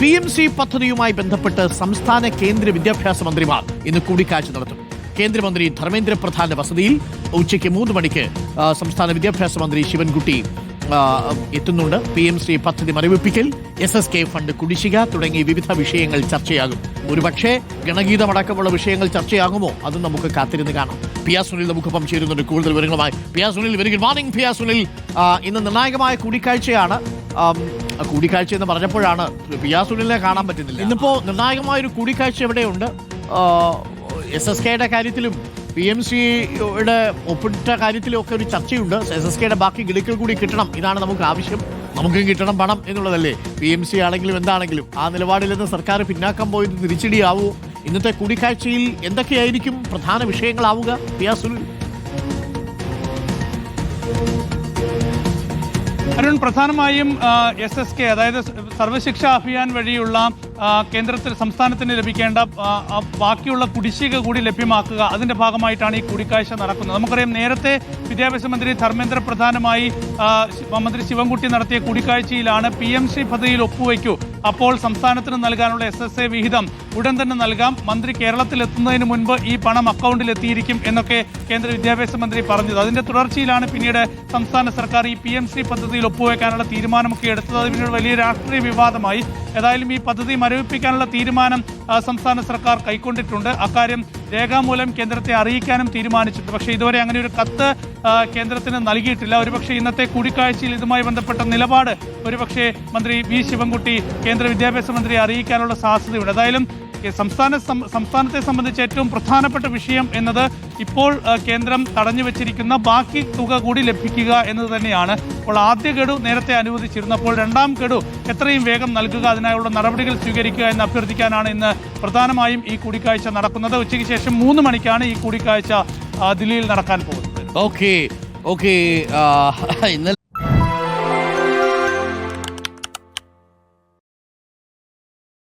P M C പദ്ധതിയുമായി ബന്ധപ്പെട്ട് സംസ്ഥാന കേന്ദ്ര വിദ്യാഭ്യാസ മന്ത്രിമാർ ഇന്ന് കൂടിക്കാഴ്ച നടത്തും. കേന്ദ്രമന്ത്രി ധർമ്മേന്ദ്ര പ്രധാന്റെ വസതിയിൽ ഉച്ചയ്ക്ക് മൂന്ന് മണിക്ക് സംസ്ഥാന വിദ്യാഭ്യാസ മന്ത്രി ശിവൻകുട്ടി എത്തുന്നുണ്ട്. പി എം സി പദ്ധതി മരവിപ്പിക്കൽ എസ് എസ് കെ ഫണ്ട് കുടിശ്ശിക തുടങ്ങി വിവിധ വിഷയങ്ങൾ ചർച്ചയാകും. ഒരുപക്ഷെ ഗണഗീതമടക്കമുള്ള വിഷയങ്ങൾ ചർച്ചയാകുമോ? അത് നമുക്ക് കാത്തിരുന്ന് കാണാം. പി ആ സുനിൽ നമുക്കൊപ്പം ചേരുന്നുണ്ട് കൂടുതൽ വിവരങ്ങളുമായി. P R Sunil very good morning P R Sunil ഇന്ന് നിർണായകമായ കൂടിക്കാഴ്ചയാണ്. കൂടിക്കാഴ്ച എന്ന് പറഞ്ഞപ്പോഴാണ് പി ആർ സുനിലിനെ കാണാൻ പറ്റുന്നില്ല. ഇന്നിപ്പോ നിർണായകമായ ഒരു കൂടിക്കാഴ്ച എവിടെയുണ്ട് എസ് എസ് കെയുടെ കാര്യത്തിലും പി എം സിയുടെ ഒപ്പിട്ട കാര്യത്തിലും ഒക്കെ ഒരു ചർച്ചയുണ്ട്. എസ് എസ് കെയുടെ ബാക്കി ഗഡുക്കൾ കൂടി കിട്ടണം. ഇതാണ് നമുക്ക് ആവശ്യം. നമുക്കും കിട്ടണം പണം എന്നുള്ളതല്ലേ. പി എം സി ആണെങ്കിലും എന്താണെങ്കിലും ആ നിലപാടിൽ നിന്ന് സർക്കാർ പിന്നാക്കം പോയത് തിരിച്ചടിയാവൂ. ഇന്നത്തെ കൂടിക്കാഴ്ചയിൽ എന്തൊക്കെയായിരിക്കും പ്രധാന വിഷയങ്ങളാവുക? പി ആർ സുനിൽ അരുൺ പ്രധാനമായും എസ് എസ് കെ അതായത് സർവശിക്ഷ അഭിയാൻ വഴിയുള്ള കേന്ദ്രത്തിൽ സംസ്ഥാനത്തിന് ലഭിക്കേണ്ട ബാക്കിയുള്ള കുടിശ്ശിക കൂടി ലഭ്യമാക്കുക. അതിന്റെ ഭാഗമായിട്ടാണ് ഈ കൂടിക്കാഴ്ച നടക്കുന്നത്. നമുക്കറിയാം നേരത്തെ വിദ്യാഭ്യാസ മന്ത്രി ധർമ്മേന്ദ്ര പ്രധാനമായി മന്ത്രി ശിവൻകുട്ടി നടത്തിയ കൂടിക്കാഴ്ചയിലാണ് പി എം സി പദ്ധതിയിൽ ഒപ്പുവയ്ക്കൂ അപ്പോൾ സംസ്ഥാനത്തിന് നൽകാനുള്ള എസ് എസ് എ വിഹിതം ഉടൻ തന്നെ നൽകാം. മന്ത്രി കേരളത്തിൽ എത്തുന്നതിന് മുൻപ് ഈ പണം അക്കൗണ്ടിൽ എത്തിയിരിക്കും എന്നൊക്കെ കേന്ദ്ര വിദ്യാഭ്യാസ മന്ത്രി പറഞ്ഞത്. അതിന്റെ തുടർച്ചയിലാണ് പിന്നീട് സംസ്ഥാന സർക്കാർ ഈ പി എം സി പദ്ധതിയിൽ ഒപ്പുവെക്കാനുള്ള തീരുമാനമൊക്കെ എടുത്തത്. അത് പിന്നീട് വലിയ രാഷ്ട്രീയ വിവാദമായി. ഏതായാലും ഈ പദ്ധതി മരവിപ്പിക്കാനുള്ള തീരുമാനം സംസ്ഥാന സർക്കാർ കൈക്കൊണ്ടിട്ടുണ്ട്. അക്കാര്യം രേഖാമൂലം കേന്ദ്രത്തെ അറിയിക്കാനും തീരുമാനിച്ചിട്ടുണ്ട്. പക്ഷേ ഇതുവരെ അങ്ങനെ ഒരു കത്ത് കേന്ദ്രത്തിന് നൽകിയിട്ടില്ല. ഒരുപക്ഷെ ഇന്നത്തെ കൂടിക്കാഴ്ചയിൽ ഇതുമായി ബന്ധപ്പെട്ട നിലപാട് ഒരുപക്ഷെ മന്ത്രി വി ശിവൻകുട്ടി കേന്ദ്ര വിദ്യാഭ്യാസ മന്ത്രിയെ അറിയിക്കാനുള്ള സാധ്യതയുണ്ട്. ഏതായാലും സംസ്ഥാന സംസ്ഥാനത്തെ സംബന്ധിച്ച് ഏറ്റവും പ്രധാനപ്പെട്ട വിഷയം എന്നത് ഇപ്പോൾ കേന്ദ്രം തടഞ്ഞു വെച്ചിരിക്കുന്ന ബാക്കി തുക കൂടി ലഭിക്കുക എന്നത് തന്നെയാണ്. അപ്പോൾ ആദ്യ ഗഡു നേരത്തെ അനുവദിച്ചിരുന്നപ്പോൾ രണ്ടാം ഗഡു എത്രയും വേഗം നൽകുക അതിനായുള്ള നടപടികൾ സ്വീകരിക്കുക എന്ന് അഭ്യർത്ഥിക്കാനാണ് ഇന്ന് പ്രധാനമായും ഈ കൂടിക്കാഴ്ച നടക്കുന്നത്. ഉച്ചയ്ക്ക് ശേഷം മൂന്ന് മണിക്കാണ് ഈ കൂടിക്കാഴ്ച ദില്ലിയിൽ നടക്കാൻ പോകുന്നത്. ഓക്കെ ഓക്കെ ഇന്നലെ